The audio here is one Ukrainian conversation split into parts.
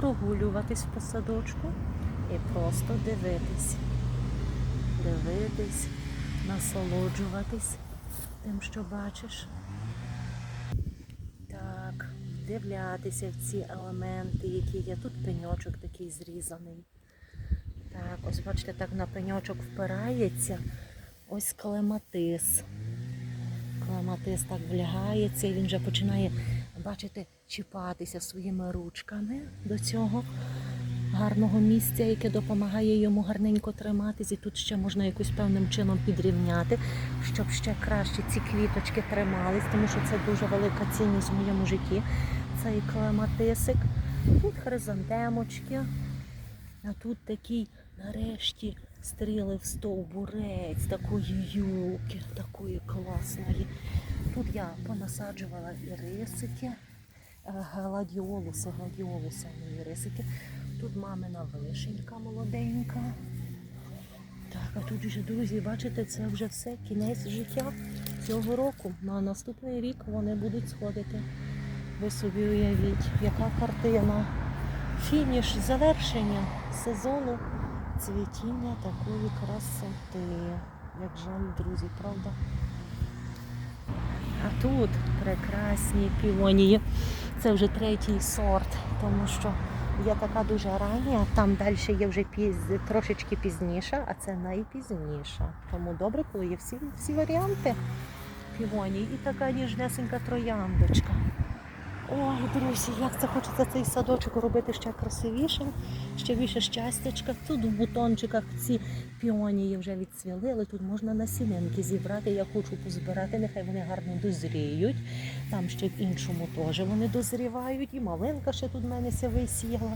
прогулюватись по садочку і просто дивитись. Дивитись, насолоджуватись тим, що бачиш. Так, вдивлятися в ці елементи, які є. Тут пеньочок такий зрізаний. Так, ось бачите, так на пеньочок впирається. Ось клематис. Клематис так влягається і він вже починає, бачите, чіпатися своїми ручками до цього гарного місця, яке допомагає йому гарненько триматись. І тут ще можна якось певним чином підрівняти, щоб ще краще ці квіточки тримались, тому що це дуже велика цінність в моєму житті. Цей клематисик. Тут хризантемочки. А тут такий, нарешті, стрілив стовбурець такої юлки, такої класної. Тут я понасаджувала ірисики, е, гладіолуси, гладіолуси, а не ірисики. Тут мамина вишенька молоденька. Так, а тут вже, друзі, бачите, це вже все, кінець життя цього року. На наступний рік вони будуть сходити. Ви собі уявіть, яка картина. Фініш завершення сезону цвітіння такої красоти. Як жаль, друзі, правда? А тут прекрасні півонії. Це вже третій сорт, тому що є така дуже рання, там далі є вже піз... трошечки пізніша, а це найпізніша. Тому добре, коли є всі, всі варіанти півоній. І така ніжнесенька трояндочка. Ой, друзі, як це хочеться цей садочок робити ще красивішим, ще більше щастячка. Тут в бутончиках ці піонії вже відцвіли, але тут можна насінинки зібрати. Я хочу позбирати, нехай вони гарно дозріють. Там ще в іншому теж вони дозрівають. І малинка ще тут в мене ся висіяла.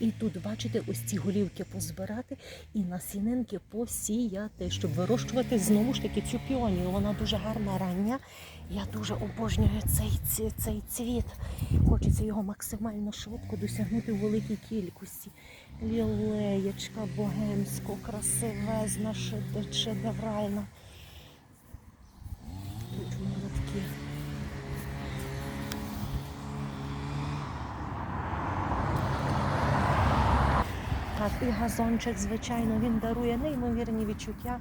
І тут, бачите, ось ці голівки позбирати і насінинки посіяти, щоб вирощувати знову ж таки цю піонію. Вона дуже гарна рання. Я дуже обожнюю цей, цей, цей цвіт. Хочеться його максимально швидко досягнути у великій кількості. Лілеєчка богемсько, красивезна, шеде- шедевральна. Тут молодки. Так, і газончик, звичайно, він дарує неймовірні відчуття.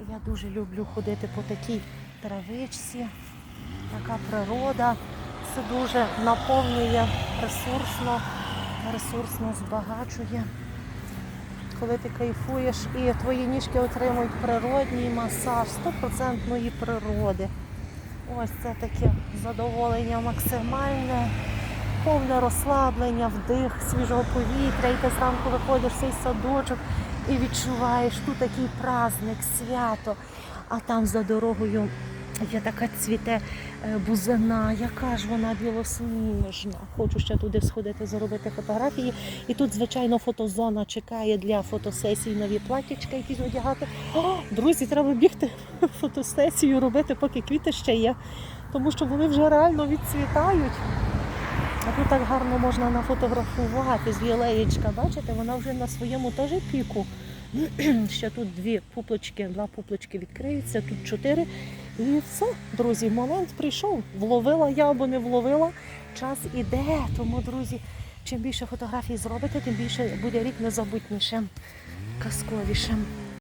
І я дуже люблю ходити по такій травичці. Така природа. Це дуже наповнює ресурсно, ресурсно збагачує. Коли ти кайфуєш і твої ніжки отримують природній масаж, стопроцентної природи. Ось це таке задоволення максимальне, повне розслаблення, вдих свіжого повітря, і ти зранку виходиш в цей садочок і відчуваєш тут такий праздник, свято, а там за дорогою є така цвіте е, бузина, яка ж вона білосніжна. Хочу ще туди сходити, зробити фотографії. І тут, звичайно, фотозона чекає для фотосесій нові платічка, якісь одягати. О, друзі, треба бігти фотосесію робити, поки квіти ще є, тому що вони вже реально відцвітають. А тут так гарно можна нафотографувати з лілеєчка. Бачите, вона вже на своєму теж піку. Ще тут дві пуплочки, два пуплочки відкриються, тут чотири. І все, друзі, момент прийшов. Вловила я або не вловила. Час іде. Тому, друзі, чим більше фотографій зробите, тим більше буде рік незабутнішим, казковішим.